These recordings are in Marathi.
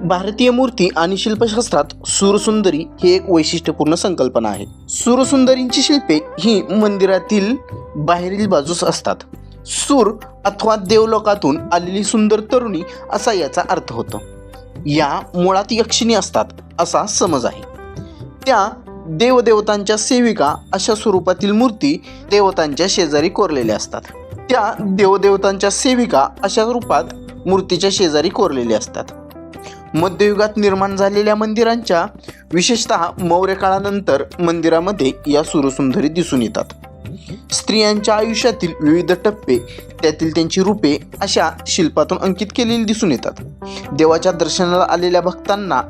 भारतीय मूर्ती आणि शिल्पशास्त्रात सूरसुंदरी ही एक वैशिष्ट्यपूर्ण संकल्पना आहे. सूरसुंदरींची शिल्पे ही मंदिरातील बाहेरील बाजूस असतात. सूर अथवा देवलोकातून आलेली सुंदर तरुणी असा याचा अर्थ होतो. या मुळात यक्षिणी असतात असा समज आहे. त्या देवदेवतांच्या सेविका अशा स्वरूपातील मूर्ती देवतांच्या शेजारी कोरलेल्या असतात. त्या देवदेवतांच्या सेविका अशा रूपात मूर्तीच्या शेजारी कोरलेल्या असतात. मध्ययुगात निर्माण झालेल्या मंदिरांच्या विशेषत मौर्य काळानंतर मंदिरामध्ये या सुरसुंदरी दिसून येतात. स्त्रियांच्या आयुष्यातील विविध टप्पे त्यातील त्यांची रूपे अशा शिल्पातून अंकित केलेली दिसून येतात. देवाच्या दर्शनाला आलेल्या भक्तांना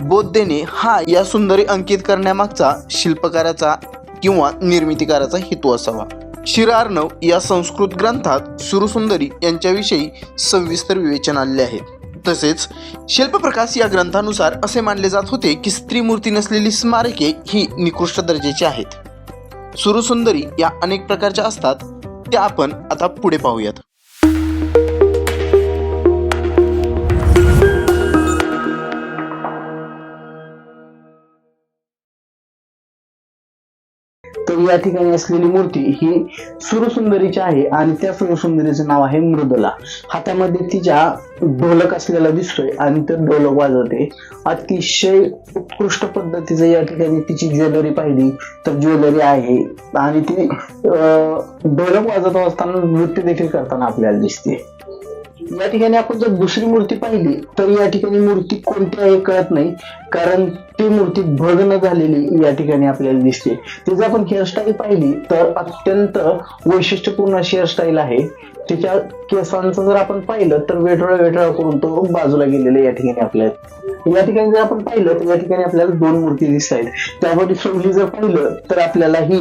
बोध देणे हा या सुंदरी अंकित करण्यामागचा शिल्पकाराचा किंवा निर्मितीकाराचा हेतू असावा. शिरार्णव या संस्कृत ग्रंथात सुरसुंदरी यांच्याविषयी सविस्तर विवेचन आलेले आहे. तसेच शिल्पप्रकाश या ग्रंथानुसार असे मानले जात होते की स्त्री मूर्ती नसलेली स्मारके ही निकृष्ट दर्जाची आहेत. सुरसुंदरी या अनेक प्रकारच्या असतात त्या आपण आता पुढे पाहूयात. तर या ठिकाणी असलेली मूर्ती ही सुरसुंदरीची आहे आणि त्या सुरसुंदरीचं नाव आहे मृदला. हातामध्ये तिच्या ढोलक असलेला दिसतोय आणि ते ढोलक वाजवते. अतिशय उत्कृष्ट पद्धतीचं या ठिकाणी तिची ज्वेलरी पाहिली तर ज्वेलरी आहे आणि ती अं, ढोलक वाजवत असताना नृत्य देखील करताना आपल्याला दिसते. या ठिकाणी आपण जर दुसरी मूर्ती पाहिली तर या ठिकाणी मूर्ती कोणती आहे कळत नाही. कारण ती मूर्ती भग्न झालेली या ठिकाणी आपल्याला दिसते. ती जर आपण हेअरस्टाईल पाहिली तर अत्यंत वैशिष्ट्यपूर्ण अशी हेअरस्टाईल आहे. तिच्या केसांचं जर आपण पाहिलं तर वेठोळा वेठोळा करून तो बाजूला गेलेला या ठिकाणी आपल्याला या ठिकाणी जर आपण पाहिलं तर या ठिकाणी आपल्याला दोन मूर्ती दिसत आहेत. त्यामध्ये पहिली जर पाहिलं तर आपल्याला ही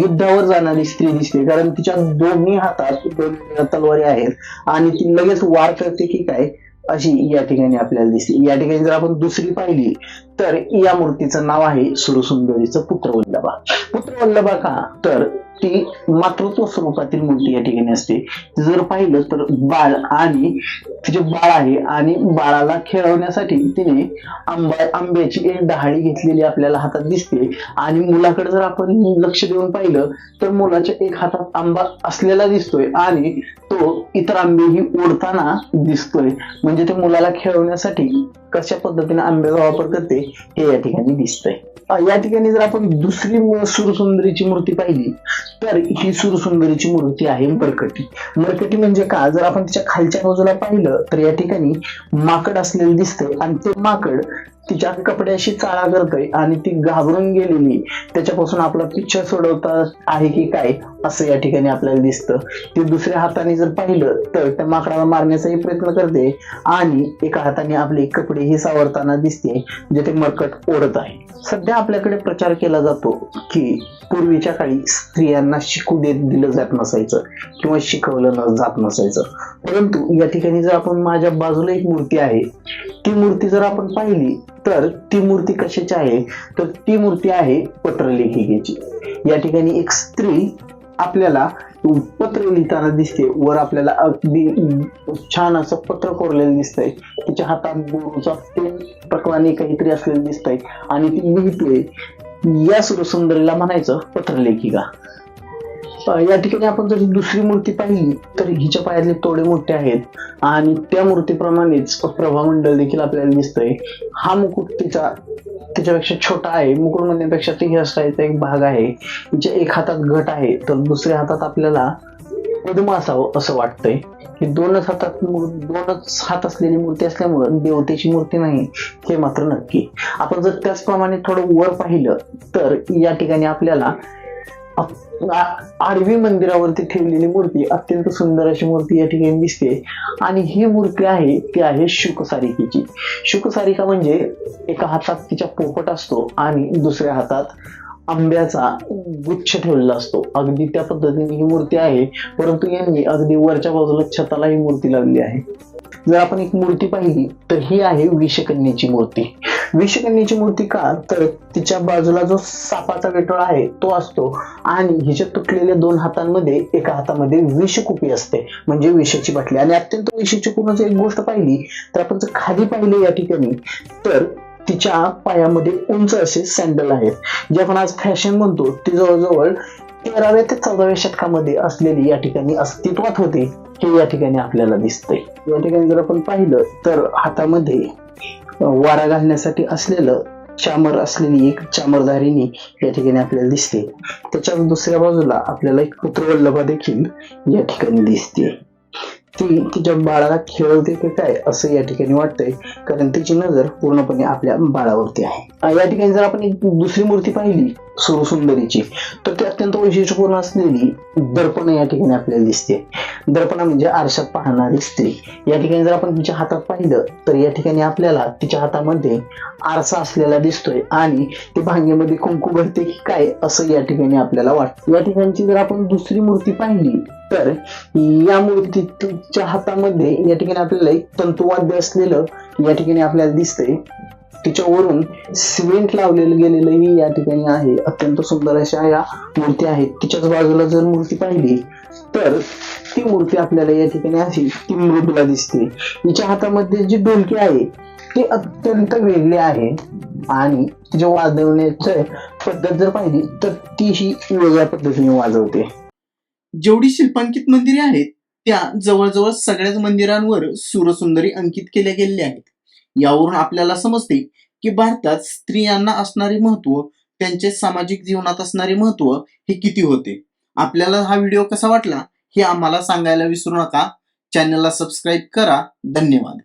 युद्धावर जाणारी स्त्री दिसते. कारण तिच्या दोन्ही हातात दोन तलवारी आहेत. आणि ती लगेच वार करते की काय? अशी या ठिकाणी आपल्याला दिसते या ठिकाणी जर आपण दुसरी पाहिली तर या मूर्तीचं नाव आहे सुरसुंदरीचं पुत्रवल्लभा. पुत्रवल्लभा का? तर ती मातृत्व स्वरूपातील मूर्ती या ठिकाणी असते. जर पाहिलं तर बाळ आणि तिचे बाळ आहे आणि बाळाला खेळवण्यासाठी तिने आंबा आंब्याची एक डहाळी घेतलेली आपल्याला हातात दिसते. आणि मुलाकडे जर आपण लक्ष देऊन पाहिलं तर मुलाच्या एक हातात आंबा असलेला दिसतोय आणि तो इतर आंबेही ओढताना दिसतोय. म्हणजे ते मुलाला खेळवण्यासाठी कशा पद्धतीने आंब्याचा वापर करते हे या ठिकाणी दिसतंय. या ठिकाणी जर आपण दुसरी सुरसुंदरीची मूर्ती पाहिली तर ही सुरसुंदरीची मूर्ती आहे मरकटी. मरकटी म्हणजे का? जर आपण तिच्या खालच्या बाजूला पाहिलं तर या ठिकाणी माकड असलेलं दिसतंय आणि ते माकड तिच्या कपड्याशी चाळा करतोय आणि ती घाबरून गेलेली. त्याच्यापासून आपला पिक्चर सोडवता आहे की काय असं या ठिकाणी आपल्याला दिसतं. ती दुसऱ्या हाताने जर पाहिलं तर त्या माकडाला मारण्याचाही प्रयत्न करते. आणि एका हाताने आपले कपडे ही सावरताना दिसते जे ते मरकट ओढत आहे. सध्या आपल्याकडे प्रचार केला जातो की पूर्वीच्या काळी स्त्रियांना शिकू देत दिलं जात नसायचं किंवा शिकवलं न जात नसायचं. परंतु या ठिकाणी जर आपण माझ्या बाजूला एक मूर्ती आहे ती मूर्ती जर आपण पाहिली तर ती मूर्ती कशाची आहे? तर ती मूर्ती आहे पत्रलेखिकेची. या ठिकाणी एक स्त्री आपल्याला पत्र लिहिताना दिसते. वर आपल्याला अगदी छान असं पत्र कोरलेलं दिसतंय. तिच्या हातात बोरूचा पेन प्रकाराने काहीतरी असलेलं दिसतंय. आणि ती लिहिते या सुरसुंदरीला म्हणायचं पत्रलेखिका या ठिकाणी आपण जर दुसरी मूर्ती पाहिली तर हिच्या पायातले तोडे मोठे आहेत. आणि त्या मूर्तीप्रमाणेच प्रभामंडल देखील आपल्याला दिसतंय. हा मुकुट तिचा त्याच्यापेक्षा छोटा आहे. मुकुट म्हणण्यापेक्षा ते हेअरस्टाईलचा एक भाग आहे. हिच्या एक हातात घट आहे तर दुसऱ्या हातात आपल्याला पद्म असावं असं वाटतंय. की दोनच हातात दोनच हात असलेली मूर्ती असल्यामुळं देवतेची मूर्ती नाही हे मात्र नक्की. आपण जर त्याचप्रमाणे थोडं वर पाहिलं तर या ठिकाणी आपल्याला आडवी मंदिरावरती ठेवलेली मूर्ती अत्यंत सुंदर अशी मूर्ती या ठिकाणी दिसते. आणि ही मूर्ती आहे ती आहे शुकसारिकेची. शुकसारिका म्हणजे एका हातात तिच्या पोपट असतो आणि दुसऱ्या हातात आंब्याचा गुच्छ ठेवलेला असतो. अगदी त्या पद्धतीने ही मूर्ती आहे परंतु यांनी अगदी वरच्या बाजूला छताला ही मूर्ती लावली आहे. जर आपण एक मूर्ती पाहिली तर ही आहे विषकन्याची मूर्ती. विषकन्याची मूर्ती का तर तिच्या बाजूला जो सापाचा वेटोळा आहे तो असतो. आणि हिच्या तुटलेल्या दोन हातांमध्ये एका हातामध्ये विषकुपी असते. म्हणजे विषाची बाटली. आणि अत्यंत वैशिष्ट्यपूर्ण जर एक गोष्ट पाहिली तर आपण जर खाली पाहिले या ठिकाणी तर तिच्या पायामध्ये उंच असे सँडल आहेत. जे आपण आज फॅशन म्हणतो ती जवळजवळ तेराव्या ते चौदाव्या शतकामध्ये असलेली या ठिकाणी अस्तित्वात होते हे या ठिकाणी आपल्याला दिसतंय. या ठिकाणी जर आपण पाहिलं तर हातामध्ये वारा घालण्यासाठी असलेलं चामर असलेली एक चामरधारिणी या ठिकाणी आपल्याला दिसते. त्याच्या दुसऱ्या बाजूला आपल्याला एक पुत्रवल्लभा देखील या ठिकाणी दिसते. ती तिच्या बाळाला खेळवते की काय असं या ठिकाणी वाटतंय कारण तिची नजर पूर्णपणे आपल्या बाळावरती आहे. या ठिकाणी जर आपण एक दुसरी मूर्ती पाहिली सुरसुंदरीची. तर ती अत्यंत वैशिष्ट्यपूर्ण असलेली दर्पण या ठिकाणी आपल्याला दिसते. दर्पणा म्हणजे आरशात पाहणारी स्त्री. या ठिकाणी जर आपण तिच्या हातात पाहिलं तर या ठिकाणी आपल्याला तिच्या हातामध्ये आरसा असलेला दिसतोय आणि ती भांगेमध्ये कुंकू भरते की काय असं या ठिकाणी आपल्याला वाटतं. या ठिकाणची जर आपण दुसरी मूर्ती पाहिली तर या मूर्तीच्या हातामध्ये या ठिकाणी आपल्याला एक तंतुवाद्य असलेलं या ठिकाणी आपल्याला दिसतंय. तिच्यावरून सिमेंट लावलेलं गेलेलंही या ठिकाणी आहे. अत्यंत सुंदर अशा या मूर्ती आहेत. तिच्याच बाजूला जर मूर्ती पाहिली तर ती मूर्ती आपल्याला या ठिकाणी अशी ती मृदुला दिसते. तिच्या हातामध्ये जी डोलकी आहे ती अत्यंत वेगळी आहे. आणि तिच्या वाजवण्याचं पद्धत जर पाहिली तर ती ही वेगळ्या पद्धतीने वाजवते. जेवढी शिल्पांकित मंदिरे आहेत त्या जवळजवळ सगळ्याच मंदिरांवर सुरसुंदरी अंकित केल्या गेलेल्या आहेत. यावरून आपल्याला समजते की भारतात स्त्रियांना असणारे महत्त्व त्यांचे सामाजिक जीवनात असणारे महत्त्व हे किती होते? आपल्याला हा व्हिडिओ कसा वाटला हे आम्हाला सांगायला विसरू नका. चॅनलला सबस्क्राईब करा. धन्यवाद.